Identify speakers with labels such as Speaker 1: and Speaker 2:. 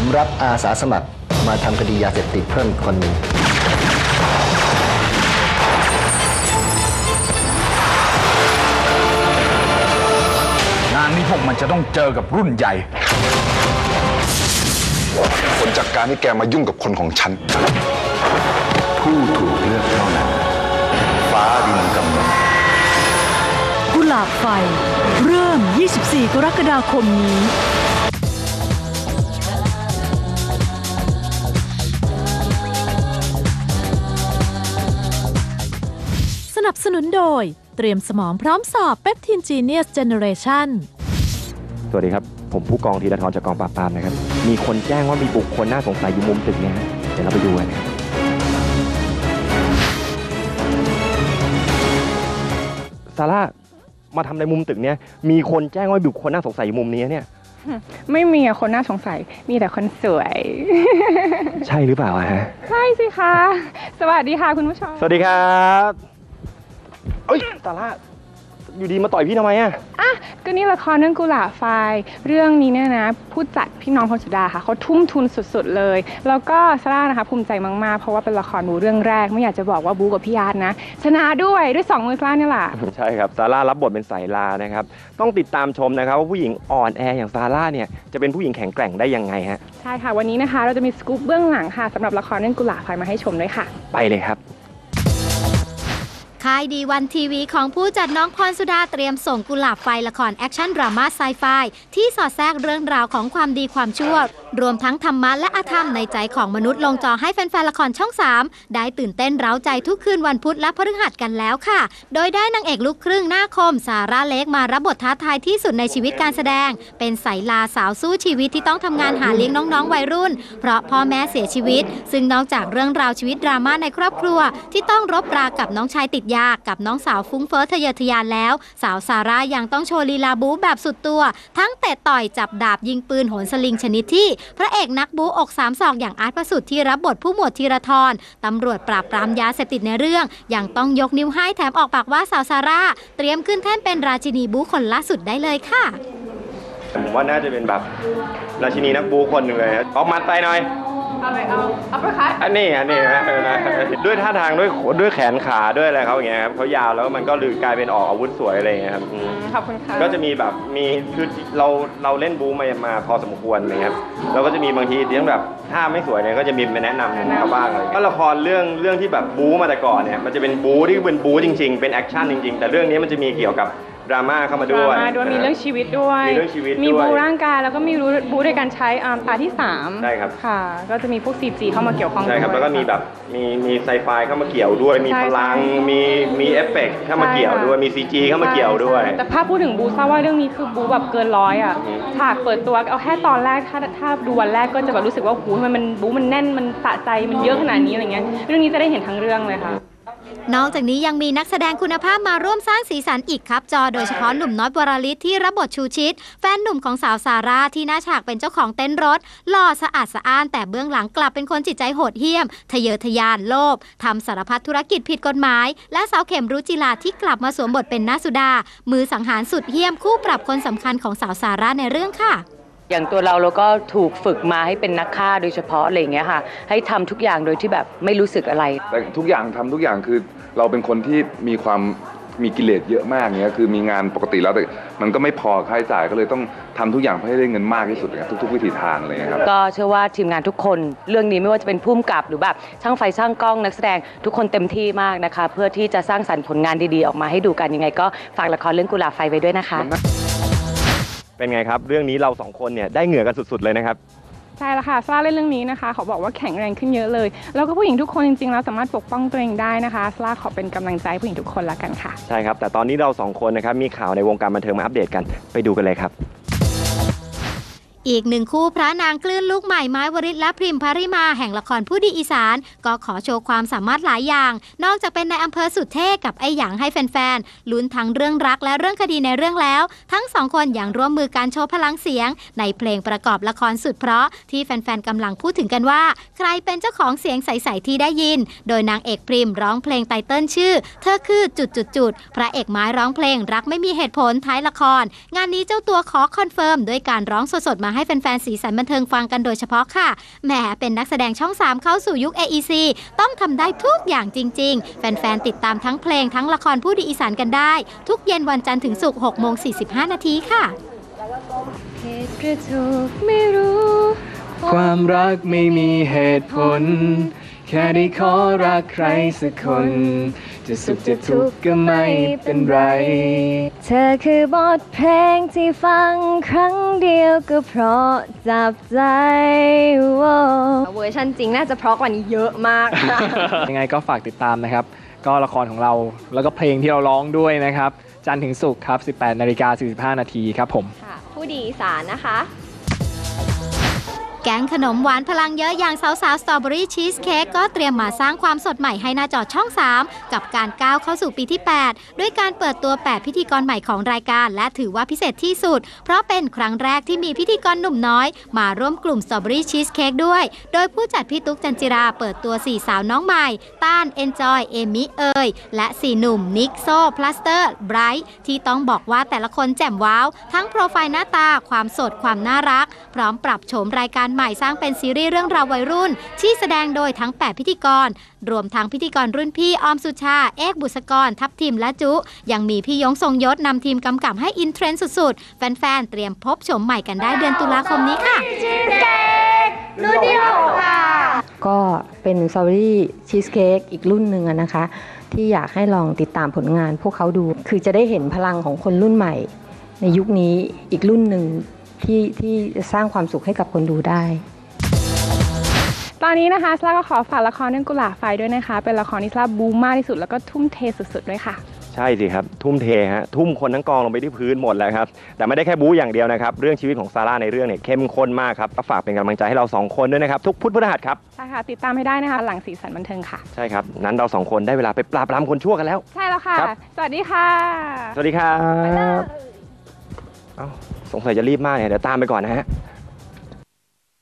Speaker 1: ผมรับอาสาสมัครมาทำคดียาเสพติดเพิ่มอีกคนหนึ่ง
Speaker 2: งานนี้พวกมันจะต้องเจอกับรุ่นใหญ่
Speaker 3: ผลจากการที่แกมายุ่งกับคนของฉัน
Speaker 4: ผู้ถูกเลือกเท่านั้น ฟ้าดินกำหนด
Speaker 5: กุหลาบไฟ เริ่ม 24 กรกฎาคมนี้ นับสนุนโดย เตรียมสมองพร้อมสอบเปปทินจีเนียสเจเนเรชัน
Speaker 6: สวัสดีครับ ผมผู้กองธีรทรจากกองปราบปรามนะครับ มีคนแจ้งว่ามีบุคคลน่าสงสัยอยู่มุมตึกเนี่ยฮะเดี๋ยวเราไปดูกันนะครับซาร่ามาทำในมุมตึกเนี่ยมีคนแจ้งว่ามีบุคคลน่าสงสัยอยู่มุมนี้เนี่ย
Speaker 7: ไม่มีอะคนน่าสงสัย มีแต่คนสวย
Speaker 6: ใช่หรือเปล่าอะฮะ
Speaker 7: ใช่สิคะ สวัสดีค่ะคุณผู้ชม
Speaker 6: สวัสดีครับ เอ้ยซาร่าอยู่ดีมาต่อยพี่ทำไมอะ
Speaker 7: อะก็นี่ละครเรื่องกุหลาบไฟ เรื่องนี้เนี่ยนะผู้จัดพี่น้องพลสุดาค่ะเขาทุ่มทุนสุดๆเลย แล้วก็ซาร่านะคะภูมิใจมากๆ เพราะว่าเป็นละครบูเรื่องแรก ไม่อยากจะบอกว่าบูกับพี่ยาดนะ ชนะด้วยด้วยสองมือซาร่าเนี่ยแหละ
Speaker 6: ใช่ครับซาร่ารับบทเป็นสายลานะครับ ต้องติดตามชมนะครับว่าผู้หญิงอ่อนแออย่างซาร่าเนี่ยจะเป็นผู้หญิงแข็งแกร่งได้ยังไงฮะ
Speaker 7: ใช่ค่ะวันนี้นะคะ เราจะมีสกู๊ปเบื้องหลังค่ะสำหรับละครเรื่องกุหลาบไฟมาให้ชมด้วยค่ะ
Speaker 6: ไปเลยครับ
Speaker 8: ค่ายดีวันทีวีของผู้จัดน้องพรสุดาเตรียมส่งกุหลาบไฟละครแอคชั่นดราม่าไซไฟที่สอดแทรกเรื่องราวของความดีความชั่ว รวมทั้งธรรมะและอาธรรมในใจของมนุษย์ลงจอให้แฟนๆละครช่อง 3 ได้ตื่นเต้นเร้าใจทุกคืนวันพุธและพฤหัสกันแล้วค่ะ โดยได้นางเอกลูกครึ่งหน้าคมซาร่าเล็กมารับบทท้าทายที่สุดในชีวิตการแสดง เป็นสายลาสาวสู้ชีวิตที่ต้องทำงานหาเลี้ยงน้องๆวัยรุ่น เพราะพ่อแม่เสียชีวิต ซึ่งนอกจากเรื่องราวชีวิตดราม่าในครอบครัว ที่ต้องรบรากับน้องชายติดยากกับน้องสาวฟุ้งเฟ้อทะเยอทะยานแล้ว สาวซาร่ายังต้องโชว์ลีลาบูแบบสุดตัว ทั้งเตะต่อยจับดาบยิงปืนโหนสลิงชนิดที่ พระเอกนักบู๊อกสามศอกอย่างอาร์ตประสุทธิ์ที่รับบทผู้หมวดธีรทรตำรวจปราบปรามยาเสพติดในเรื่อง ยังต้องยกนิ้วให้แถมออกปากว่าสาวซาร่า เตรียมขึ้นแท่นเป็นราชินีบู๊คนล่าสุดได้เลยค่ะ
Speaker 6: ผมว่าน่าจะเป็นแบบราชินีนักบู๊คนหนึ่งเลยฮะออกมัดไปหน่อย
Speaker 7: เอาเลยเอาเอาไปค่ะ
Speaker 6: อันนี้อันนี้นะเออนะด้วยท่าทางด้วยด้วยแขนขาด้วยอะไรเขาอย่างเงี้ยครับเขายาวแล้วมันก็ลือกลายเป็นออกอาวุธสวยอะไรอย่างเงี้ยครับอืม
Speaker 7: ขอบคุณค่ะ
Speaker 6: ก็จะมีแบบมีคือเราเราเล่นบูมามาพอสมควรนะครับเราก็จะมีบางทีที่แบบถ้าไม่สวยเนี่ยก็จะมีมาแนะนำ
Speaker 7: แนะนำ
Speaker 6: เขาบ้างอะไรก็ละครเรื่องเรื่องที่แบบบูมาแต่ก่อนเนี่ยมันจะเป็นบูที่เป็นบูจริง ๆ เป็นแอคชั่นจริงๆ แต่เรื่องนี้มันจะมีเกี่ยวกับ ดราม่าเข้ามา
Speaker 7: ด
Speaker 6: ด้วย
Speaker 7: ราม่าด้วยมีเรื่องชีวิตด้วย
Speaker 6: มีเรื่องชีวิต
Speaker 7: มี
Speaker 6: ด้วย
Speaker 7: บูร่างกายแล้วก็มีรู้บูด้วยการใช้อ่าตาที่สาม
Speaker 6: ใช่ครับ
Speaker 7: ค่ะ ก็จะมีพวก CG เข้ามาเกี่ยวข้อง
Speaker 6: ใช่ครับ
Speaker 7: ด้วย
Speaker 6: แล้วก็มีแบบมีมีไซไฟเข้ามาเกี่ยวด้วย มี
Speaker 7: ใช่
Speaker 6: พลัง
Speaker 7: ใช่
Speaker 6: มีมีเอฟเฟกต์เข้ามาเกี่ยวด้วย
Speaker 7: ใช่ค่ะ
Speaker 6: มีซีจีเข้ามาเกี่ยวด้วย
Speaker 7: ใช่แต่ภาพพูดถึงบูทราบว่าเรื่องนี้คือบูแบบเกินร้อยอะ
Speaker 6: อืม
Speaker 7: ฉากเปิดตัวเอาแค่ตอนแรกถ้าถ้าดูวันแรกก็จะแบบรู้สึกว่าหูทำไมมันบูมันแน่นมันสะใจมันเยอะขนาดนี้อะไรเงี้ยเรื่องนี้จะได้เห็นทั้งเรื่องเลยค่ะ
Speaker 8: นอกจากนี้ยังมีนักแสดงคุณภาพมาร่วมสร้างสีสันอีกครับจอ โดยเฉพาะหนุ่มน้อยวรลิศที่รับบทชูชิต แฟนหนุ่มของสาวซาร่าที่หน้าฉากเป็นเจ้าของเต็นท์รถ หล่อสะอาดสะอ้าน แต่เบื้องหลังกลับเป็นคนจิตใจโหดเหี้ยม ทะเยอทะยานโลภทำสารพัดธุรกิจผิดกฎหมาย และสาวเข็มรุจิลาที่กลับมาสวมบทเป็นนาสุดา มือสังหารสุดเหี้ยมคู่ปรับคนสำคัญของสาวซาร่าในเรื่องค่ะ
Speaker 9: อย่างตัวเราเราก็ถูกฝึกมาให้เป็นนักฆ่าโดยเฉพาะอะไรอย่างเงี้ยค่ะ ให้ทำทุกอย่างโดยที่แบบไม่รู้สึกอะไร
Speaker 3: แต่ทุกอย่างทำทุกอย่างคือเราเป็นคนที่มีความมีกิเลสเยอะมากเนี้ยคือมีงานปกติแล้วแต่มันก็ไม่พอค่าใช้จ่ายก็เลยต้องทำทุกอย่างเพื่อให้ได้เงินมากที่สุดเนี่ยทุก ๆ วิธีทางอะไรเลยครับ
Speaker 9: ก็เชื่อว่าทีมงานทุกคนเรื่องนี้ไม่ว่าจะเป็นผู้กำกับหรือแบบช่างไฟช่างกล้องนักแสดงทุกคนเต็มที่มากนะคะ เพื่อที่จะสร้างสรรค์ผลงานดีๆ ออกมาให้ดูกันยังไง ก็ฝากละครเรื่องกุหลาบไฟไว้ด้วยนะคะ
Speaker 6: เป็นไงครับ เรื่องนี้เราสองคนเนี่ยได้เหงื่อกันสุดๆเลยนะครับ
Speaker 7: ใช่แล้วค่ะซาร่าเล่นเรื่องนี้นะคะเขาบอกว่าแข็งแรงขึ้นเยอะเลย แล้วก็ผู้หญิงทุกคนจริงๆแล้วสามารถปกป้องตัวเองได้นะคะซาร่าขอเป็นกำลังใจให้ผู้หญิงทุกคนละกันค่ะ
Speaker 6: ใช่ครับ แต่ตอนนี้เราสองคนนะครับมีข่าวในวงการบันเทิงมาอัปเดตกันไปดูกันเลยครับ
Speaker 8: อีกหนึ่งคู่พระนางคลื่นลูกใหม่ไม้วริศและพริมพาริมาแห่งละครผู้ดีอีสาน ก็ขอโชว์ความสามารถหลายอย่าง นอกจากเป็นในอำเภอสุดเท่กับไอหยางให้แฟนๆลุ้นทั้งเรื่องรักและเรื่องคดีในเรื่องแล้ว ทั้งสองคนยังร่วมมือการโชว์พลังเสียง ในเพลงประกอบละครสุดเพราะที่แฟนๆกำลังพูดถึงกันว่า ใครเป็นเจ้าของเสียงใสๆที่ได้ยิน โดยนางเอกพริมร้องเพลงไตเติ้ลชื่อ เธอคือจุดจุดจุดๆๆพระเอกไม้ร้องเพลงรักไม่มีเหตุผลท้ายละคร งานนี้เจ้าตัวขอคอนเฟิร์มด้วยการร้องสดๆมาให้แฟนๆสีสันบันเทิงฟังกันโดยเฉพาะค่ะแหมเป็นนักแสดงช่อง 3 เข้าสู่ยุค AEC ต้องทำได้ทุกอย่างจริง ๆ แฟนๆติดตามทั้งเพลงทั้งละครผู้ดีอีสานกันได้ ทุกเย็นวันจันทร์ถึงศุกร์6โมง45 นาทีค่ะ
Speaker 7: เหตุกระจกไม่รู้
Speaker 10: ความรักไม่มีเหตุผล แค่ได้ขอรักใครสักคน จะสุขจะทุกข์ก็ไม่เป็นไร
Speaker 7: เธอคือบทเพลงที่ฟังครั้งเดียวก็เพราะจับใจเวอร์ชันจริงน่าจะเพราะกว่านี้เยอะมาก
Speaker 10: ยังไงก็ฝากติดตามนะครับ ก็ละครของเราแล้วก็เพลงที่เราร้องด้วยนะครับ จันทร์ถึงศุกร์ครับ 18นาฬิกา45นาทีครับผม
Speaker 7: ผู้ดีอีสารนะคะ
Speaker 8: แก๊งขนมหวานพลังเยอะอย่างสาวๆสตรอเบอรี่ชีสเค้กก็เตรียมมาสร้างความสดใหม่ให้หน้าจอช่อง 3 กับการก้าวเข้าสู่ปีที่ 8 ด้วยการเปิดตัว 8 พิธีกรใหม่ของรายการ และถือว่าพิเศษที่สุด เพราะเป็นครั้งแรกที่มีพิธีกรหนุ่มน้อย มาร่วมกลุ่มสตรอเบอรี่ชีสเค้กด้วย โดยผู้จัดพี่ตุ๊กจันจิราเปิดตัว 4 สาวน้องใหม่ ต้านเอนจอยเอมิเอยและ 4 หนุ่มนิกโซพลัสเตอร์ไบรท์ที่ต้องบอกว่าแต่ละคนแจ่มว้าวทั้งโปรไฟล์หน้าตาความสดความน่ารัก พร้อมปรับโฉมรายการใหม่สร้างเป็นซีรีส์เรื่องราววัยรุ่น ที่แสดงโดยทั้ง 8 พิธีกร รวมทั้งพิธีกรรุ่นพี่ออมสุชา เอกบุษกร ทัพทีมและจุ ยังมีพี่ยงทรงยศนำทีมกำกับให้อินเทรนด์สุดๆ แฟนๆ เตรียมพบโฉมใหม่กันได้เดือนตุลาคมนี้ค่ะ
Speaker 11: ก็เป็นสตรอเบอรี่ชีสเค้กอีกรุ่นหนึ่งนะคะ ที่อยากให้ลองติดตามผลงานพวกเขาดู คือจะได้เห็นพลังของคนรุ่นใหม่ ในยุคนี้อีกรุ่นหนึ่ง ที่ที่จะสร้างความสุขให้กับคนดูได้
Speaker 7: ตอนนี้นะคะซาร่าก็ขอฝากละครเรื่องกุหลาบไฟด้วยนะคะ เป็นละครที่ซาร่าบูมมากที่สุดแล้วก็ทุ่มเทสุดๆด้วยค่ะ
Speaker 6: ใช่สิครับ ทุ่มเทฮะทุ่มคนทั้งกองลงไปที่พื้นหมดแล้วครับ แต่ไม่ได้แค่บู๊อย่างเดียวนะครับ เรื่องชีวิตของซาร่าในเรื่องเนี่ยเข้มข้นมากครับก็ฝากเป็นกำลังใจให้เราสองคนด้วยนะครับทุกพุธพฤหัสครับ
Speaker 7: ใช่ค่ะติดตามให้ได้นะคะ หลังสีสันบันเทิงค่ะ
Speaker 6: ใช่ครับนั้นเราสองคนได้เวลาไปปราบปรามคนชั่วกันแล้ว
Speaker 7: ใช่แล้วค่ะ
Speaker 6: ครับ
Speaker 7: สวัสดีค่ะ
Speaker 6: สวัสดีครับเอ้า สงสัยจะรีบมากเนี่ยเดี๋ยวตามไปก่อนนะฮะ